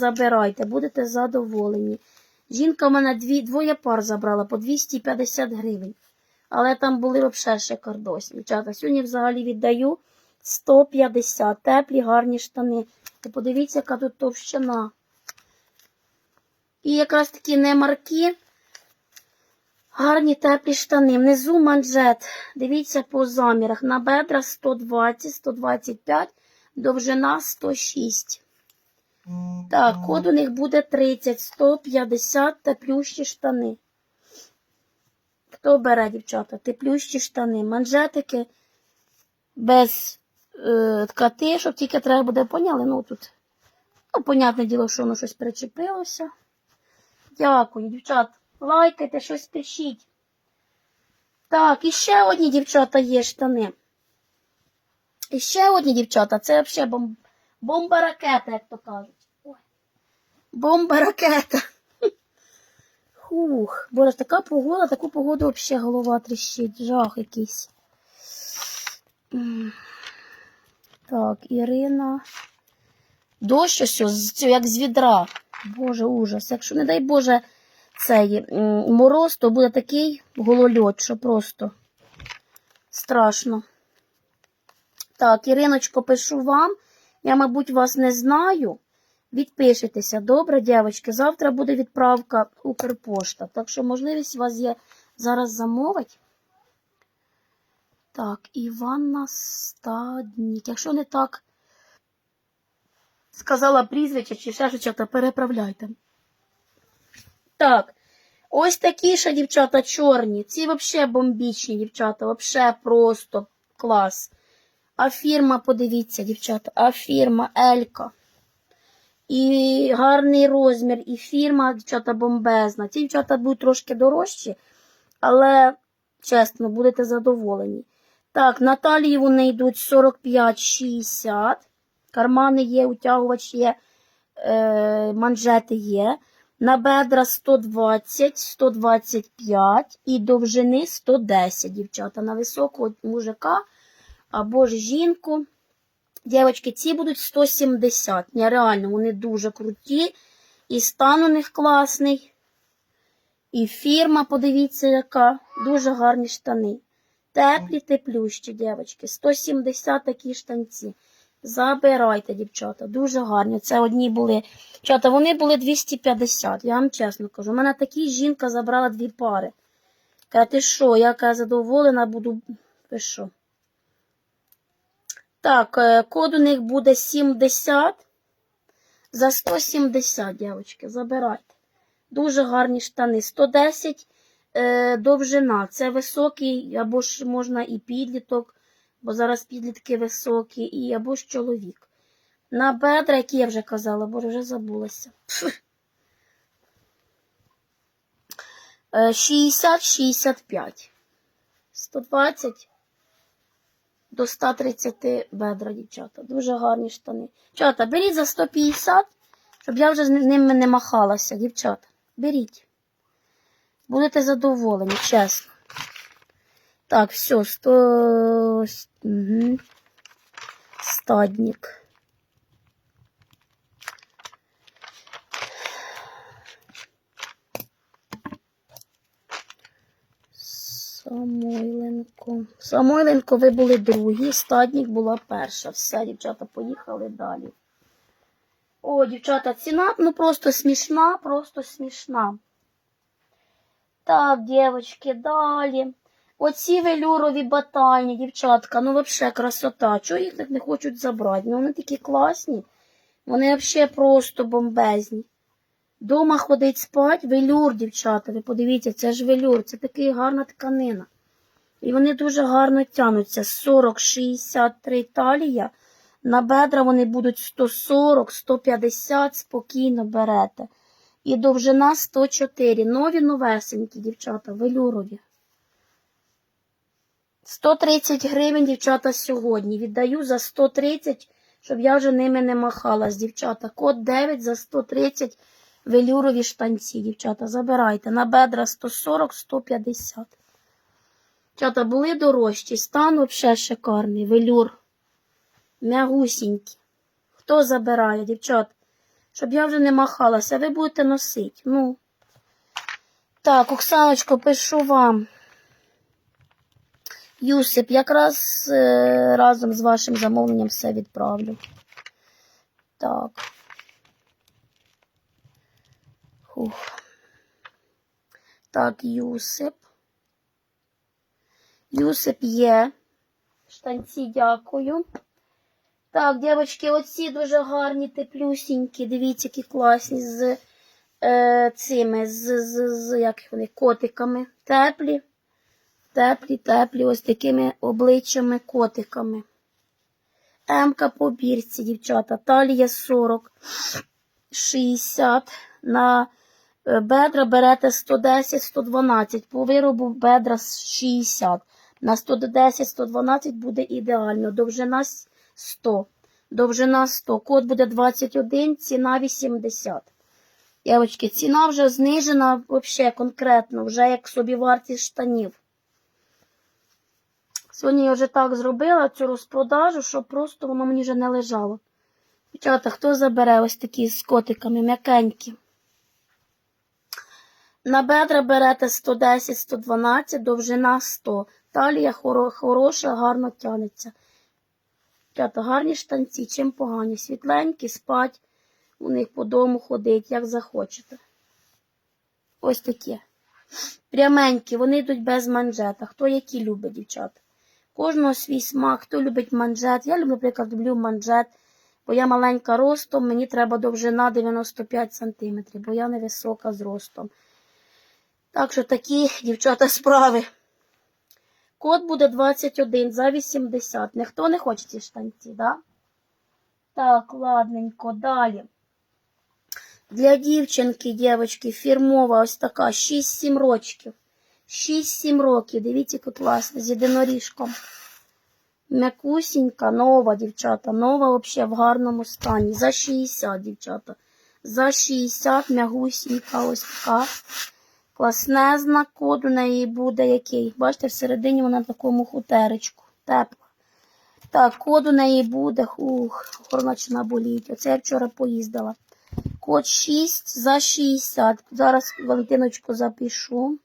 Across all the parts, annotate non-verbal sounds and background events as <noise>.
Забирайте, будете задоволені. Жінка в мене дві, двоє пар забрала по 250 гривень. Але там були взагалі шикардосні. Дівчата, сьогодні взагалі віддаю 150. Теплі, гарні штани. І подивіться, яка тут товщина. І якраз такі не марки. Гарні теплі штани. Внизу манжет. Дивіться по замірах. На бедра 120, 125, довжина 106. Так, код у них буде 30, 150 теплющі штани. Хто бере, дівчата? Теплющі штани. Манжетики без е, ткати, щоб тільки треба буде, поняли? Ну тут. Ну, понятне діло, що воно щось причепилося. Дякую, дівчат. Лайкайте, щось пишіть. Так, і ще одні дівчата є штани. І ще одні дівчата. Це взагалі бом... бомба ракета, як то кажуть. Ой. Бомба ракета. Хух, боже, така погода, таку погоду взагалі голова тріщить. Жах якийсь. Так, Ірина. Дощ ось, як з відра. Боже, ужас. Якщо, не дай Боже, цей мороз, то буде такий голольот, що просто страшно. Так, Іриночко, пишу вам. Я, мабуть, вас не знаю. Відпишетеся. Добре, дівчатки. Завтра буде відправка Укрпошта. Так що можливість у вас є зараз замовити. Так, Іванна Стаднік. Якщо не так сказала прізвище чи ще щось, то переправляйте. Так, ось такі ще дівчата чорні. Ці взагалі бомбічні дівчата, взагалі просто клас. А фірма, подивіться, дівчата, а фірма Елька. І гарний розмір, і фірма, дівчата, бомбезна. Ці дівчата будуть трошки дорожчі, але, чесно, будете задоволені. Так, на талії вони йдуть 45-60. Кармани є, утягувач є, е, манжети є. На бедра 120, 125 і довжини 110, дівчата. На високого мужика або ж жінку. Дівчатки, ці будуть 170. Нереально, вони дуже круті. І стан у них класний. І фірма, подивіться, яка. Дуже гарні штани. Теплі, теплющі, дівчатки. 170 такі штанці. Забирайте, дівчата, дуже гарні. Це одні були. Дівчата, вони були 250, я вам чесно кажу. У мене такі жінка забрала дві пари. Каже, ти що, я задоволена буду. Що? Так, е, код у них буде 70. За 170, дівчатки, забирайте. Дуже гарні штани. 110 е, довжина. Це високий, або ж можна і підліток, бо зараз підлітки високі, і або ж чоловік. На бедра, які я вже казала, бо вже забулася. Е, 60-65. 120 до 130 бедра, дівчата. Дуже гарні штани. Дівчата, беріть за 150, щоб я вже з ними не махалася, дівчата. Беріть. Будете задоволені, чесно. Так, все, 100... Угу. Стадник. Самойленко. Самойленко, ви були другі, стадник була перша. Все, дівчата, поїхали далі. О, дівчата, ціна ну просто смішна, просто смішна. Так, дівчатки, далі. Оці велюрові батальні, дівчатка, ну взагалі красота. Чого їх так не хочуть забрати? Ну вони такі класні. Вони взагалі просто бомбезні. Дома ходить спать, велюр, дівчата. Ви подивіться, це ж велюр, це така гарна тканина. І вони дуже гарно тянуться. 40-63 талія. На бедра вони будуть 140-150, спокійно берете. І довжина 104. Нові новесенькі, дівчата, велюрові. 130 гривень, дівчата, сьогодні. Віддаю за 130, щоб я вже ними не махалась, дівчата. Код 9 за 130 велюрові штанці, дівчата. Забирайте. На бедра 140-150. Дівчата, були дорожчі. Стан взагалі шикарний. Велюр. Мягусінький. Хто забирає, дівчат? Щоб я вже не махалася, ви будете носити. Ну. Так, Оксаночко, пишу вам. Юсип, якраз е, разом з вашим замовленням все відправлю. Так. Фух. Так, Юсип. Юсип є. Штанці, дякую. Так, дівчатки, оці дуже гарні, теплюсінькі. Дивіться, які класні з е, цими, з, з, з як вони, котиками. Теплі. Теплі, теплі, ось такими обличчями котиками. Емка по бірці, дівчата. Талія 40, 60. На бедра берете 110-112. По виробу бедра 60. На 110-112 буде ідеально. Довжина 100. Довжина 100. Код буде 21, ціна 80. Дівчатки, ціна вже знижена взагалі конкретно, вже як собівартість штанів. Сьогодні я вже так зробила цю розпродажу, що просто воно мені вже не лежало. Дівчата, хто забере ось такі з котиками м'якенькі? На бедра берете 110-112, довжина 100. Талія хоро- хороша, гарно тянеться. Дівчата, гарні штанці, чим погані. Світленькі, спать, у них по дому ходить, як захочете. Ось такі. Пряменькі, вони йдуть без манжета. Хто які любить, дівчата. Кожного свій смак, хто любить манжет. Я, люблю, наприклад, люблю манжет, бо я маленька ростом, мені треба довжина 95 см, бо я невисока з ростом. Так що такі, дівчата, справи. Код буде 21 за 80. Ніхто не хоче ці штанці, да? Так, ладненько, далі. Для дівчинки, дівчатки, фірмова ось така, 6-7 рочків. 6-7 років. Дивіться, як класно, з єдиноріжком. М'якусінька, нова, дівчата. Нова взагалі в гарному стані. За 60, дівчата. За 60 м'ягусінька ось така. Класнезна, код у неї буде який. Бачите, всередині вона в такому хутеречку. Тепла. Так, код у неї буде. Ух, почина боліть. Оце я вчора поїздила. Код 6 за 60. Зараз Валентиночку запишу.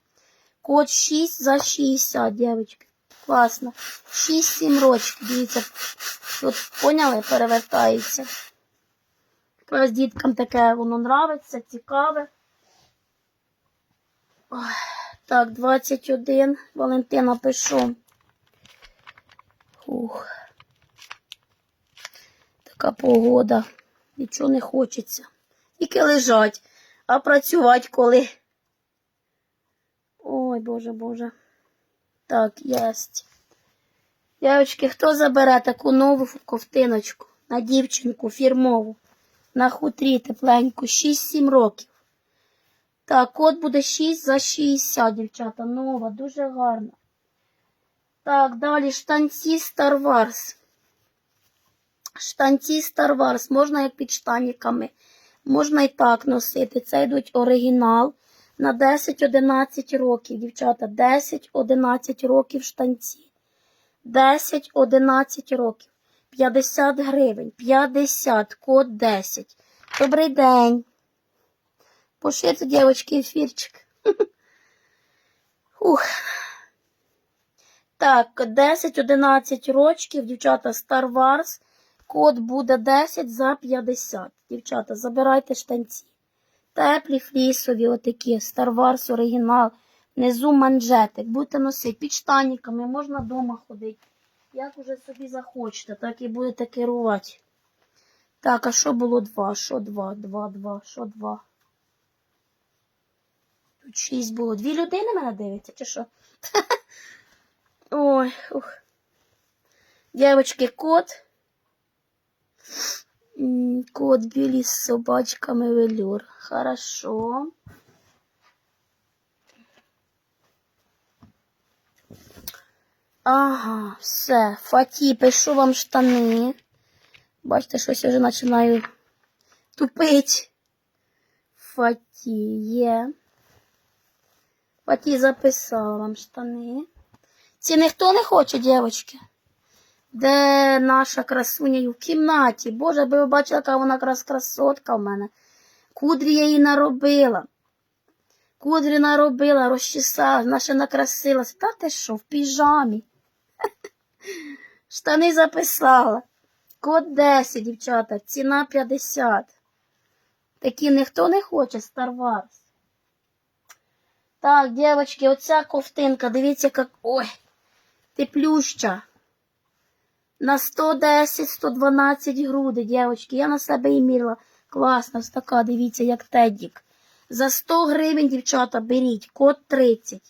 Код 6 за 60, дівчатки. Класно. 6-7 рочків. Дивіться, тут поняли, перевертається. Діткам таке воно нравиться, цікаве. Так, 21. Валентина пишу. Ух. Така погода. Нічого не хочеться. Тільки лежать, а працювати коли. Ой, Боже, Боже. Так, єсть. Дівчатки, хто забере таку нову ковтиночку на дівчинку фірмову, на хутрі тепленьку, 6-7 років. Так, код буде 6 за 60, дівчата. Нова, дуже гарна. Так, далі штанці Star Wars. Штанці Star Wars. Можна як під штаніками. Можна і так носити. Це йдуть оригінал на 10-11 років, дівчата. 10-11 років штанці. 10-11 років. 50 гривень. 50, код 10. Добрий день. Пошити, дівчатки, ефірчик. <laughs> Ух. Так, 10-11 рочків, дівчата, Star Wars. Код буде 10 за 50. Дівчата, забирайте штанці. Теплі флісові, отакі, Star Wars оригінал. Внизу манжетик. Будете носити під штанниками, можна вдома ходити. Як уже собі захочете, так і будете керувати. Так, а що було два? Що два? Два, два, що два? Тут шість було. Дві людини мене дивляться, чи що? <laughs> Ой, ух. Дівчатки, кот. Кот білий з собачками велюр. Хорошо. Ага, все. Фаті, пишу вам штани. Бачите, щось я вже починаю тупить. Фаті є. Фаті записала вам штани. Ці ніхто не хоче, дівчатки. Де наша красуня в кімнаті? Боже, би ви бачили, яка вона якраз красотка в мене. Кудрі я їй наробила. Кудрі наробила, розчесала, наша накрасилася. Та ти що, в піжамі? <laughs> Штани записала. Код 10, дівчата, ціна 50. Такі ніхто не хоче, Star. Так, дівчатки, оця ковтинка, дивіться, як. Ой, теплюща. На 110-112 груди, дівчатки. Я на себе і мірила. Класна, ось така, дивіться, як тедік. За 100 гривень, дівчата, беріть. Код 30.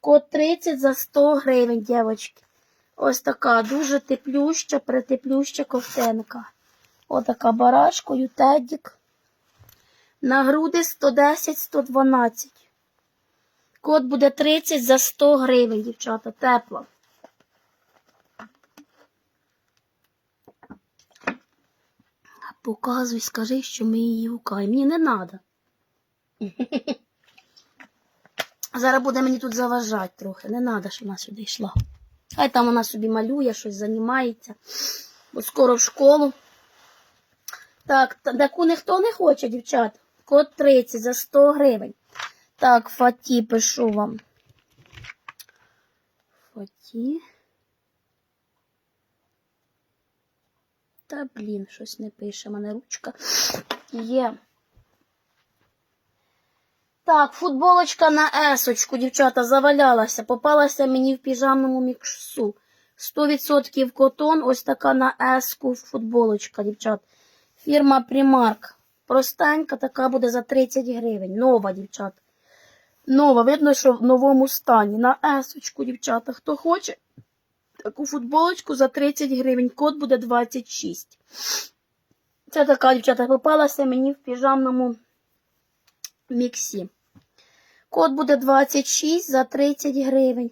Код 30 за 100 гривень, дівчатки. Ось така дуже теплюща, притеплюща ковтинка. Отака барашкою, тедік. На груди 110-112. Код буде 30 за 100 гривень, дівчата, тепло. Показуй, скажи, що ми її гукаємо. Мені не треба. <laughs> Зараз буде мені тут заважати трохи. Не треба, щоб вона сюди йшла. Хай там вона собі малює, щось займається. Бо скоро в школу. Так, та- таку ніхто не хоче, дівчата. Код 30 за 100 гривень. Так, Фаті пишу вам. Фаті. Та блін, щось не пише, мене ручка є. Так, футболочка на есочку, дівчата, завалялася. Попалася мені в піжамному міксу. 100% котон, ось така на еску футболочка, дівчат. Фірма Primark. Простенька, така буде за 30 гривень. Нова, дівчат. Нова, видно, що в новому стані. На есочку, дівчата. Хто хоче таку футболочку за 30 гривень. Код буде 26. Це така, дівчата, попалася мені в піжамному міксі. Код буде 26 за 30 гривень.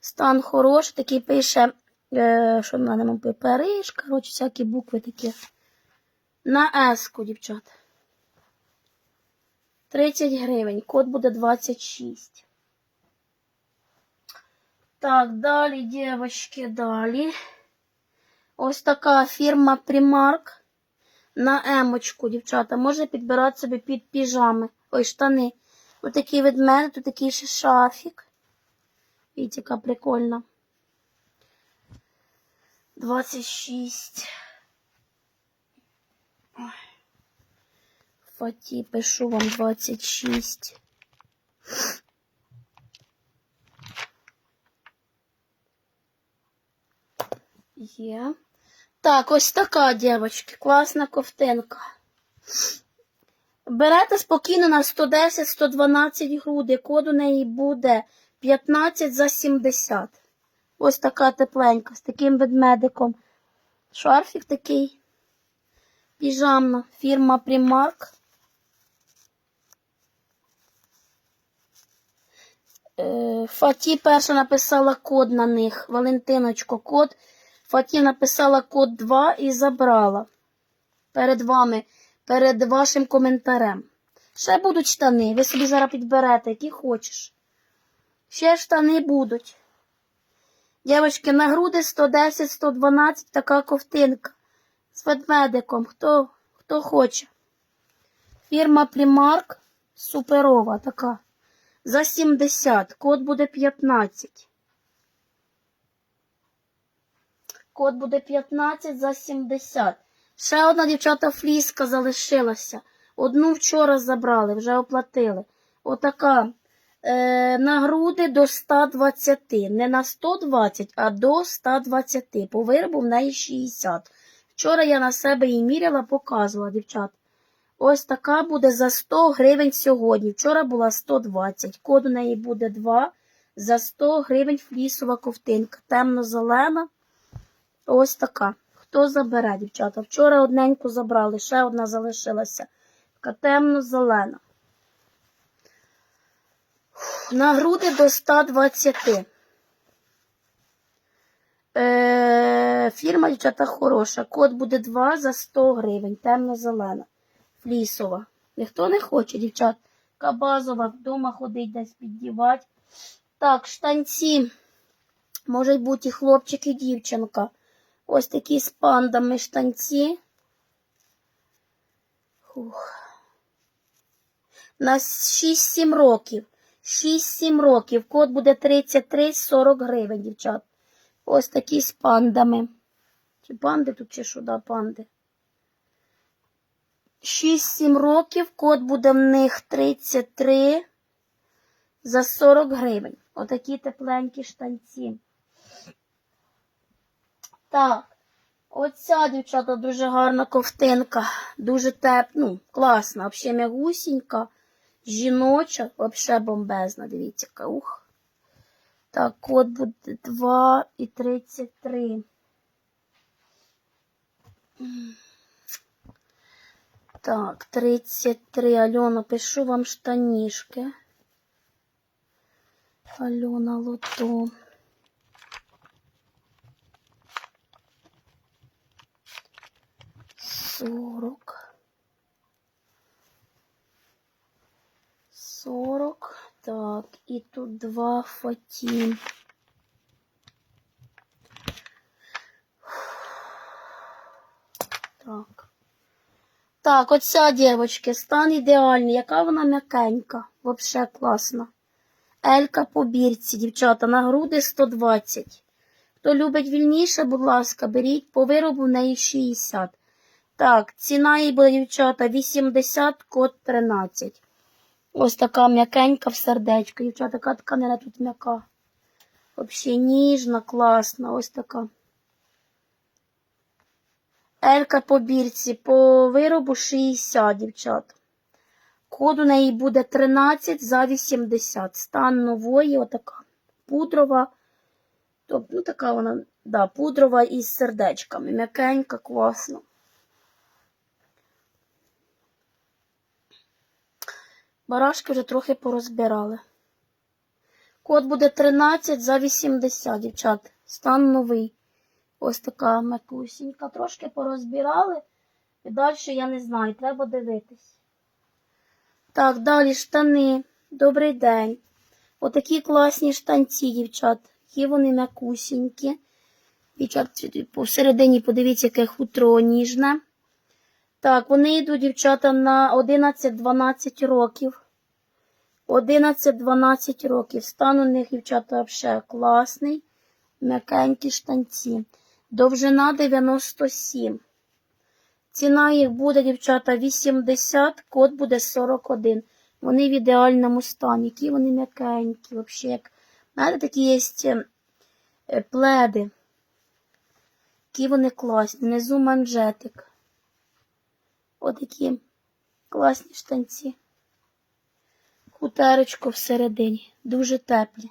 Стан хороший, такий пише, е, що в мене мабуть, коротше, всякі букви такі. На еску, дівчата. 30 гривень. Код буде 26. Так, далі, дівчатки, далі. Ось така фірма Primark на емочку, дівчата. Може підбирати собі під піжами. Ой, штани. Ось такий від мене, тут такий ще шафік. Видите, яка прикольна. 26. Фаті, пишу вам 26. Є. Так, ось така, дівчатки, класна ковтинка. Берете спокійно на 110-112 груди. Код у неї буде 15 за 70. Ось така тепленька, з таким ведмедиком. Шарфік такий. Піжамна. Фірма Primark. Фаті перша написала код на них. Валентиночко, код. Фаті написала код 2 і забрала. Перед вами, перед вашим коментарем. Ще будуть штани. Ви собі зараз підберете, які хочеш. Ще штани будуть. Дівчатки, на груди 110-112 така ковтинка. З ведмедиком. Хто, хто хоче. Фірма Primark суперова така. За 70. Код буде 15. Код буде 15 за 70. Ще одна дівчата фліска залишилася. Одну вчора забрали, вже оплатили. Отака. Е, на груди до 120. Не на 120, а до 120. По виробу в неї 60. Вчора я на себе її міряла, показувала, дівчат. Ось така буде за 100 гривень сьогодні. Вчора була 120. Код у неї буде 2. За 100 гривень флісова ковтинка. Темно-зелена. Ось така. Хто забере, дівчата? Вчора одненьку забрали, ще одна залишилася. Така темно-зелена. На груди до 120. Е, фірма, дівчата, хороша. Код буде 2 за 100 гривень. Темно-зелена. Флісова. Ніхто не хоче, дівчат. Така базова, вдома ходить десь піддівати. Так, штанці. Можуть бути і хлопчик, і дівчинка. Ось такі з пандами штанці. Фух. На 6-7 років. 6-7 років. Код буде 33-40 гривень, дівчат. Ось такі з пандами. Чи панди тут, чи що, да, панди. 6-7 років, код буде в них 33 за 40 гривень. Отакі тепленькі штанці. Так. Оця, дівчата, дуже гарна ковтинка. Дуже теп, ну, класна, взагалі м'ягусінька, жіноча, взагалі бомбезна. Дивіться, ух. Так, код буде 2 і 33. Так, 33. Альона, пишу вам штанішки. Альона Лото. Сорок. Сорок. Так, і тут два фатін. Так, оця дівчатки, стан ідеальний. Яка вона м'якенька. Вообще класна. Елька по бірці, дівчата, на груди 120. Хто любить вільніше, будь ласка, беріть по виробу в неї 60. Так, ціна їй буде, дівчата, 80, код 13. Ось така м'якенька в сердечко. Дівчата, така тканина тут м'яка. Взагалі ніжна, класна, ось така. Елька по бірці, по виробу 60, дівчат. Код у неї буде 13 за 80. Стан нової, отака. Пудрова. Тобто, ну, така вона, да, пудрова із сердечками. М'якенька, класна. Барашки вже трохи порозбирали. Код буде 13 за 80, дівчат. Стан новий. Ось така м'якусінька. Трошки порозбирали. І далі я не знаю, треба дивитись. Так, далі штани. Добрий день. Отакі класні штанці, дівчат. Які вони м'якусінькі. Дівчат, посередині подивіться, яке хутро ніжне. Так, вони йдуть, дівчата, на 11-12 років. 11-12 років. Стан у них, дівчата, взагалі класний. М'якенькі штанці. Довжина 97. Ціна їх буде, дівчата, 80, код буде 41. Вони в ідеальному стані. Які вони м'якенькі. Взагалі, як, знаєте, такі є е, пледи. Які вони класні. Внизу манжетик. Отакі класні штанці. Хутерочко всередині. Дуже теплі.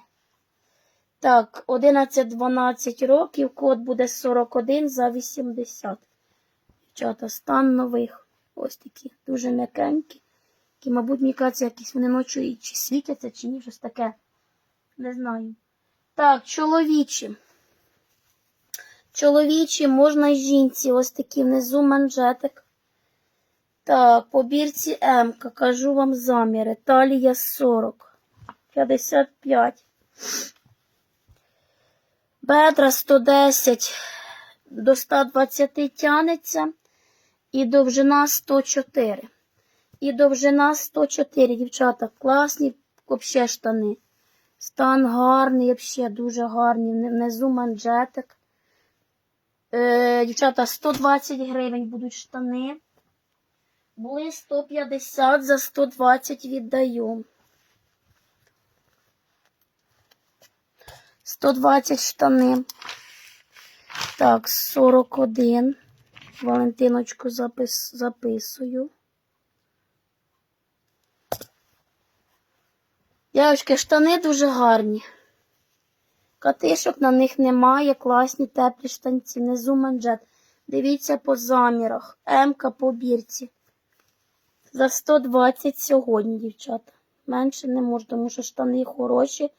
Так, 11-12 років, код буде 41 за 80. Дівчата, стан нових. Ось такі, дуже м'якенькі. Які, мабуть, мені якісь вони ночі чи світяться, чи ні, щось таке. Не знаю. Так, чоловічі. Чоловічі можна й жінці. Ось такі внизу манжетик. Так, по бірці М, кажу вам заміри. Талія 40. 55. Бедра 110 до 120 тянеться. І довжина 104. І довжина 104, дівчата. Класні взагалі штани. Стан гарний, взагалі дуже гарний. Внизу манжетик. Е, дівчата, 120 гривень будуть штани. Були 150 за 120 віддаю. 120 штани. Так, 41. Валентиночку запис, записую. Дівчатки, штани дуже гарні. Катишок на них немає, класні теплі штанці. Внизу манжет. Дивіться по замірах. М-ка по бірці. За 120 сьогодні, дівчата. Менше не можу, тому що штани хороші,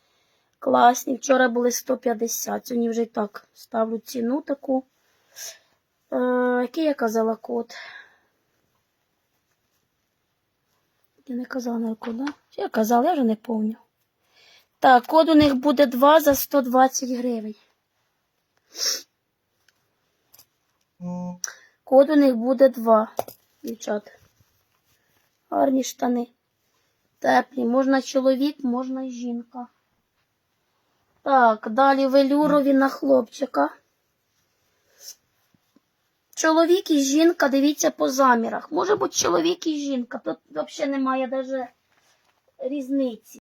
класні. Вчора були 150. Сьогодні вже і так ставлю ціну таку. Е, який я казала код? Я не казала на код, да? Я казала, я вже не пам'ятаю. Так, код у них буде 2 за 120 гривень. Код у них буде 2, дівчата. Гарні штани. Теплі. Можна чоловік, можна й жінка. Так, далі велюрові на хлопчика. Чоловік і жінка, дивіться по замірах. Може бути чоловік і жінка. Тут взагалі немає навіть різниці.